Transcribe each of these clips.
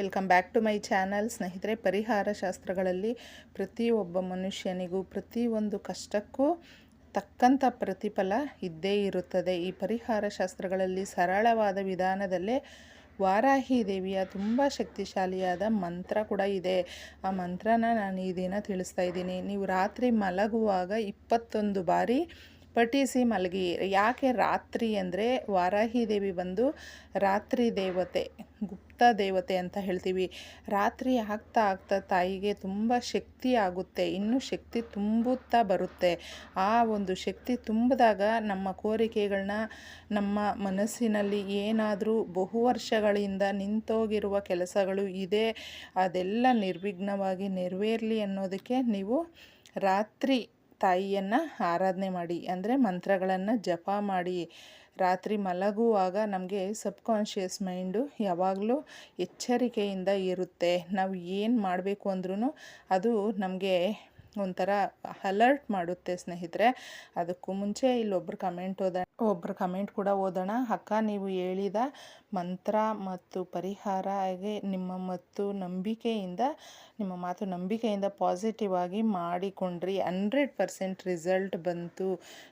Welcome back to my channel ಸ್ನೇಹಿತರೆ ಪರಿಹಾರ ಶಾಸ್ತ್ರಗಳಲ್ಲಿ ಪ್ರತಿಯೊಬ್ಬ ಮನುಷ್ಯನಿಗೂ ಪ್ರತಿಯೊಂದು ಕಷ್ಟಕ್ಕೂ ತಕ್ಕಂಥ ಪ್ರತಿಫಲ ಇದ್ದೇ ಇರುತ್ತದೆ ಈ ಪರಿಹಾರ ಶಾಸ್ತ್ರಗಳಲ್ಲಿ ಸರಳವಾದ ವಿಧಾನದಲ್ಲೇ ವಾರಾಹಿ ದೇವಿಯ ತುಂಬ ಶಕ್ತಿಶಾಲಿಯಾದ ಮಂತ್ರ ಕೂಡ ಇದೆ ಆ ಮಂತ್ರನ ನಾನು ಈ ದಿನ ತಿಳಿಸ್ತಾ ಇದ್ದೀನಿ ನೀವು ರಾತ್ರಿ ಮಲಗುವಾಗ ಇಪ್ಪತ್ತೊಂದು ಬಾರಿ ಪಠಿಸಿ ಮಲಗಿ ಯಾಕೆ ರಾತ್ರಿ ಅಂದರೆ ವಾರಾಹಿ ದೇವಿ ಬಂದು ರಾತ್ರಿ ದೇವತೆ ದೇವತೆ ಅಂತ ಹೇಳ್ತೀವಿ. ರಾತ್ರಿ ಆಗ್ತಾ ಆಗ್ತಾ ತಾಯಿಗೆ ತುಂಬ ಶಕ್ತಿ ಆಗುತ್ತೆ. ಇನ್ನೂ ಶಕ್ತಿ ತುಂಬುತ್ತಾ ಬರುತ್ತೆ. ಆ ಒಂದು ಶಕ್ತಿ ತುಂಬಿದಾಗ ನಮ್ಮ ಕೋರಿಕೆಗಳನ್ನ ನಮ್ಮ ಮನಸ್ಸಿನಲ್ಲಿ ಏನಾದರೂ ಬಹು ವರ್ಷಗಳಿಂದ ನಿಂತೋಗಿರುವ ಕೆಲಸಗಳು ಇದೆ. ಅದೆಲ್ಲ ನಿರ್ವಿಘ್ನವಾಗಿ ನೆರವೇರಲಿ ಅನ್ನೋದಕ್ಕೆ ನೀವು ರಾತ್ರಿ ತಾಯಿಯನ್ನು ಆರಾಧನೆ ಮಾಡಿ, ಅಂದರೆ ಮಂತ್ರಗಳನ್ನು ಜಪ ಮಾಡಿ, ರಾತ್ರಿ ಮಲಗುವಾಗ ನಮಗೆ ಸಬ್ಕಾನ್ಷಿಯಸ್ ಮೈಂಡು ಯಾವಾಗಲೂ ಎಚ್ಚರಿಕೆಯಿಂದ ಇರುತ್ತೆ. ನಾವು ಏನು ಮಾಡಬೇಕು ಅಂದ್ರೂ ಅದು ನಮಗೆ ಒಂಥರ ಅಲರ್ಟ್ ಮಾಡುತ್ತೆ ಸ್ನೇಹಿತರೆ. ಅದಕ್ಕೂ ಮುಂಚೆ ಇಲ್ಲೊಬ್ರು ಕಮೆಂಟ್ ಓದ ಒಬ್ಬರು ಕಮೆಂಟ್ ಕೂಡ ಓದೋಣ ಅಕ್ಕ, ನೀವು ಹೇಳಿದ ಮಂತ್ರ ಮತ್ತು ಪರಿಹಾರ ಹಾಗೆ ನಿಮ್ಮ ಮತ್ತು ನಂಬಿಕೆಯಿಂದ, ನಿಮ್ಮ ಮಾತು ನಂಬಿಕೆಯಿಂದ ಪಾಸಿಟಿವ್ ಆಗಿ ಮಾಡಿಕೊಂಡ್ರಿ. ಹಂಡ್ರೆಡ್ ಪರ್ಸೆಂಟ್ ರಿಸಲ್ಟ್ ಬಂತು.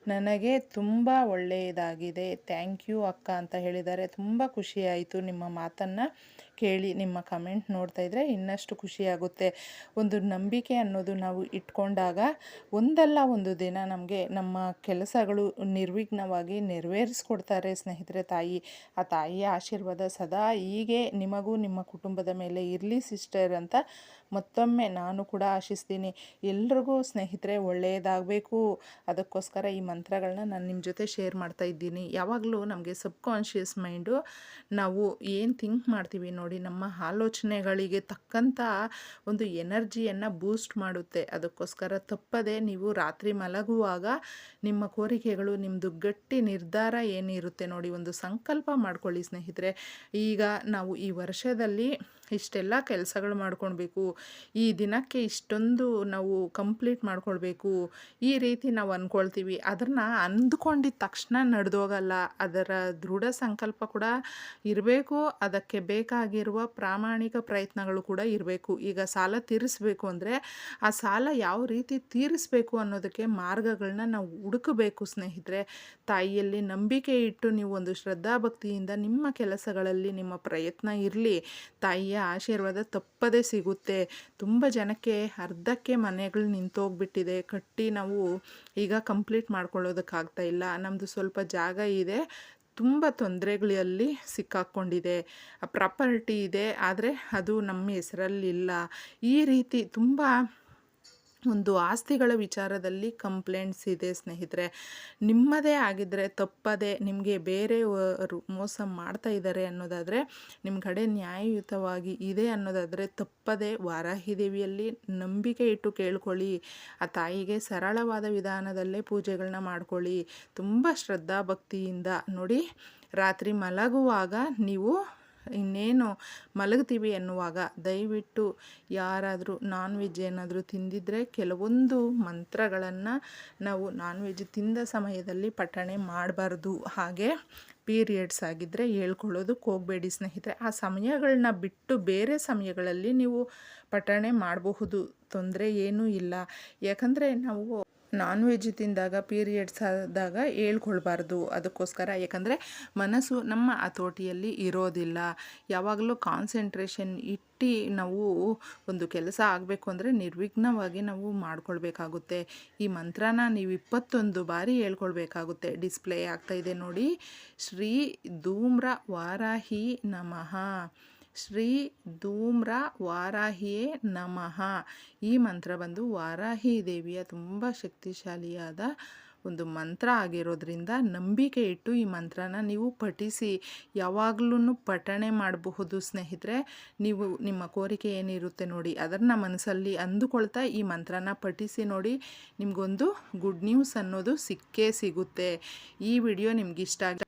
ನನಗೆ ತುಂಬ ಒಳ್ಳೆಯದಾಗಿದೆ. ಥ್ಯಾಂಕ್ ಯು ಅಕ್ಕ ಅಂತ ಹೇಳಿದ್ದಾರೆ. ತುಂಬ ಖುಷಿಯಾಯಿತು ನಿಮ್ಮ ಮಾತನ್ನು. ಕೇಳಿ ನಿಮ್ಮ ಕಮೆಂಟ್ ನೋಡ್ತಾ ಇದ್ದರೆ ಇನ್ನಷ್ಟು ಖುಷಿಯಾಗುತ್ತೆ ಒಂದು ನಂಬಿಕೆ ಅನ್ನೋದು ನಾವು ಇಟ್ಕೊಂಡಾಗ ಒಂದಲ್ಲ ಒಂದು ದಿನ ನಮಗೆ ನಮ್ಮ ಕೆಲಸಗಳು ನಿರ್ವಿಘ್ನವಾಗಿ ನೆರವೇರಿಸ್ಕೊಡ್ತಾರೆ ಸ್ನೇಹಿತರೆ, ತಾಯಿ. ಆ ತಾಯಿಯ ಆಶೀರ್ವಾದ ಸದಾ ಹೀಗೆ ನಿಮಗೂ ನಿಮ್ಮ ಕುಟುಂಬದ ಮೇಲೆ ಇರಲಿ ಸಿಸ್ಟರ್ ಅಂತ ಮತ್ತೊಮ್ಮೆ ನಾನು ಕೂಡ ಆಶಿಸ್ತೀನಿ. ಎಲ್ರಿಗೂ ಸ್ನೇಹಿತರೆ, ಒಳ್ಳೆಯದಾಗಬೇಕು. ಅದಕ್ಕೋಸ್ಕರ ಈ ಮಂತ್ರಗಳನ್ನ ನಾನು ನಿಮ್ಮ ಜೊತೆ ಶೇರ್ ಮಾಡ್ತಾ ಇದ್ದೀನಿ. ಯಾವಾಗಲೂ ನಮಗೆ ಸಬ್ಕಾನ್ಷಿಯಸ್ ಮೈಂಡು ನಾವು ಏನು ಥಿಂಕ್ ಮಾಡ್ತೀವಿ ನೋಡಿ ನಮ್ಮ ಆಲೋಚನೆಗಳಿಗೆ ತಕ್ಕಂಥ ಒಂದು ಎನರ್ಜಿಯನ್ನು ಬೂಸ್ಟ್ ಮಾಡುತ್ತೆ. ಅದಕ್ಕೋಸ್ಕರ ತಪ್ಪದೆ ನೀವು ರಾತ್ರಿ ಮಲಗುವಾಗ ನಿಮ್ಮ ಕೋರಿಕೆಗಳು ನಿಮ್ಮದು ಗಟ್ಟಿ ನಿರ್ಧಾರ ಏನಿರುತ್ತೆ ನೋಡಿ ಒಂದು ಸಂಕಲ್ಪ ಮಾಡ್ಕೊಳ್ಳಿ ಸ್ನೇಹಿತರೆ. ಈಗ ನಾವು ಈ ವರ್ಷದಲ್ಲಿ ಇಷ್ಟೆಲ್ಲ ಕೆಲಸಗಳು ಮಾಡ್ಕೊಳ್ಬೇಕು. ಈ ದಿನಕ್ಕೆ ಇಷ್ಟೊಂದು ನಾವು ಕಂಪ್ಲೀಟ್ ಮಾಡ್ಕೊಳ್ಬೇಕು. ಈ ರೀತಿ ನಾವು ಅಂದ್ಕೊಳ್ತೀವಿ ಅದನ್ನು ಅಂದ್ಕೊಂಡಿದ್ದ ತಕ್ಷಣ ನಡೆದೋಗಲ್ಲ. ಅದರ ದೃಢ ಸಂಕಲ್ಪ ಕೂಡ ಇರಬೇಕು. ಅದಕ್ಕೆ ಬೇಕಾಗಿರುವ ಪ್ರಾಮಾಣಿಕ ಪ್ರಯತ್ನಗಳು ಕೂಡ ಇರಬೇಕು. ಈಗ ಸಾಲ ತೀರಿಸಬೇಕು ಅಂದರೆ ಆ ಸಾಲ ಯಾವ ರೀತಿ ತೀರಿಸಬೇಕು ಅನ್ನೋದಕ್ಕೆ ಮಾರ್ಗಗಳನ್ನ ನಾವು ಹುಡುಕಬೇಕು ಸ್ನೇಹಿತರೆ. ತಾಯಿಯಲ್ಲಿ ನಂಬಿಕೆ ಇಟ್ಟು ನೀವು ಒಂದು ಶ್ರದ್ಧಾಭಕ್ತಿಯಿಂದ ನಿಮ್ಮ ಕೆಲಸಗಳಲ್ಲಿ ನಿಮ್ಮ ಪ್ರಯತ್ನ ಇರಲಿ. ತಾಯಿಯ ಆಶೀರ್ವಾದ ತಪ್ಪದೇ ಸಿಗುತ್ತೆ. ತುಂಬ ಜನಕ್ಕೆ ಅರ್ಧಕ್ಕೆ ಮನೆಗಳು ನಿಂತೋಗ್ಬಿಟ್ಟಿದೆ. ಕಟ್ಟಿ ನಾವು ಈಗ ಕಂಪ್ಲೀಟ್ ಮಾಡ್ಕೊಳ್ಳೋದಕ್ಕಾಗ್ತಾ ಇಲ್ಲ. ನಮ್ಮದು ಸ್ವಲ್ಪ ಜಾಗ ಇದೆ. ತುಂಬ ತೊಂದರೆಗಳಲ್ಲಿ ಸಿಕ್ಕಾಕ್ಕೊಂಡಿದೆ ಪ್ರಾಪರ್ಟಿ ಇದೆ, ಆದರೆ ಅದು ನಮ್ಮ ಹೆಸರಲ್ಲಿಲ್ಲ. ಈ ರೀತಿ ತುಂಬ ಒಂದು ಆಸ್ತಿಗಳ ವಿಚಾರದಲ್ಲಿ ಕಂಪ್ಲೇಂಟ್ಸ್ ಇದೆ ಸ್ನೇಹಿತರೆ. ನಿಮ್ಮದೇ ಆಗಿದ್ದರೆ ತಪ್ಪದೆ ನಿಮಗೆ ಬೇರೆಯವರು ಮೋಸ ಮಾಡ್ತಾ ಇದ್ದಾರೆ ಅನ್ನೋದಾದರೆ ನಿಮ್ಮ ಕಡೆ ನ್ಯಾಯಯುತವಾಗಿ ಇದೆ ಅನ್ನೋದಾದರೆ ತಪ್ಪದೆ ವಾರಾಹಿದೇವಿಯಲ್ಲಿ ನಂಬಿಕೆ ಇಟ್ಟು ಕೇಳ್ಕೊಳ್ಳಿ. ಆ ತಾಯಿಗೆ ಸರಳವಾದ ವಿಧಾನದಲ್ಲೇ ಪೂಜೆಗಳನ್ನ ಮಾಡ್ಕೊಳ್ಳಿ. ತುಂಬ ಶ್ರದ್ಧಾಭಕ್ತಿಯಿಂದ ನೋಡಿ, ರಾತ್ರಿ ಮಲಗುವಾಗ ನೀವು ಇನ್ನೇನು ಮಲಗ್ತೀವಿ ಎನ್ನುವಾಗ ದಯವಿಟ್ಟು ಯಾರಾದರೂ ನಾನ್ ವೆಜ್ ಏನಾದರೂ ತಿಂದಿದ್ರೆ ಕೆಲವೊಂದು ಮಂತ್ರಗಳನ್ನು ನಾವು ನಾನ್ ವೆಜ್ ತಿಂದ ಸಮಯದಲ್ಲಿ ಪಠಣೆ ಮಾಡಬಾರ್ದು. ಹಾಗೆ ಪೀರಿಯಡ್ಸ್ ಆಗಿದ್ದರೆ ಹೇಳ್ಕೊಳ್ಳೋದಕ್ಕೆ ಹೋಗಬೇಡಿ ಸ್ನೇಹಿತರೆ. ಆ ಸಮಯಗಳನ್ನ ಬಿಟ್ಟು ಬೇರೆ ಸಮಯಗಳಲ್ಲಿ ನೀವು ಪಠಣೆ ಮಾಡಬಹುದು. ತೊಂದರೆ ಏನೂ ಇಲ್ಲ. ಯಾಕಂದರೆ ನಾವು ನಾನ್ ವೆಜ್ ತಿಂದಾಗ ಪೀರಿಯಡ್ಸ್ ಆದಾಗ ಹೇಳ್ಕೊಳ್ಬಾರ್ದು. ಅದಕ್ಕೋಸ್ಕರ ಯಾಕಂದರೆ ಮನಸ್ಸು ನಮ್ಮ ಹತೋಟಿಯಲ್ಲಿ ಇರೋದಿಲ್ಲ. ಯಾವಾಗಲೂ ಕಾನ್ಸಂಟ್ರೇಷನ್ ಇಟ್ಟು ನಾವು ಒಂದು ಕೆಲಸ ಆಗಬೇಕು ಅಂದರೆ ನಿರ್ವಿಘ್ನವಾಗಿ ನಾವು ಮಾಡ್ಕೊಳ್ಬೇಕಾಗುತ್ತೆ. ಈ ಮಂತ್ರನ ನೀವು ಇಪ್ಪತ್ತೊಂದು ಬಾರಿ ಹೇಳ್ಕೊಳ್ಬೇಕಾಗುತ್ತೆ. ಡಿಸ್ಪ್ಲೇ ಆಗ್ತಾಯಿದೆ ನೋಡಿ. ಶ್ರೀ ಧೂಮ್ರ ವಾರಾಹಿ ನಮಃ. ಶ್ರೀ ಧೂಮ್ರ ವಾರಾಹಿಯೇ ನಮಃ. ಈ ಮಂತ್ರ ಬಂದು ವಾರಾಹಿ ದೇವಿಯ ತುಂಬ ಶಕ್ತಿಶಾಲಿಯಾದ ಒಂದು ಮಂತ್ರ ಆಗಿರೋದ್ರಿಂದ ನಂಬಿಕೆ ಇಟ್ಟು ಈ ಮಂತ್ರನ ನೀವು ಪಠಿಸಿ. ಯಾವಾಗಲೂ ಪಠಣೆ ಮಾಡಬಹುದು ಸ್ನೇಹಿತರೆ. ನೀವು ನಿಮ್ಮ ಕೋರಿಕೆ ಏನಿರುತ್ತೆ ನೋಡಿ, ಅದನ್ನು ಮನಸ್ಸಲ್ಲಿ ಅಂದುಕೊಳ್ತಾ ಈ ಮಂತ್ರನ ಪಠಿಸಿ ನೋಡಿ ನಿಮಗೊಂದು ಗುಡ್ ನ್ಯೂಸ್ ಅನ್ನೋದು ಸಿಕ್ಕೇ ಸಿಗುತ್ತೆ. ಈ ವಿಡಿಯೋ ನಿಮ್ಗೆ ಇಷ್ಟ ಆಗಿ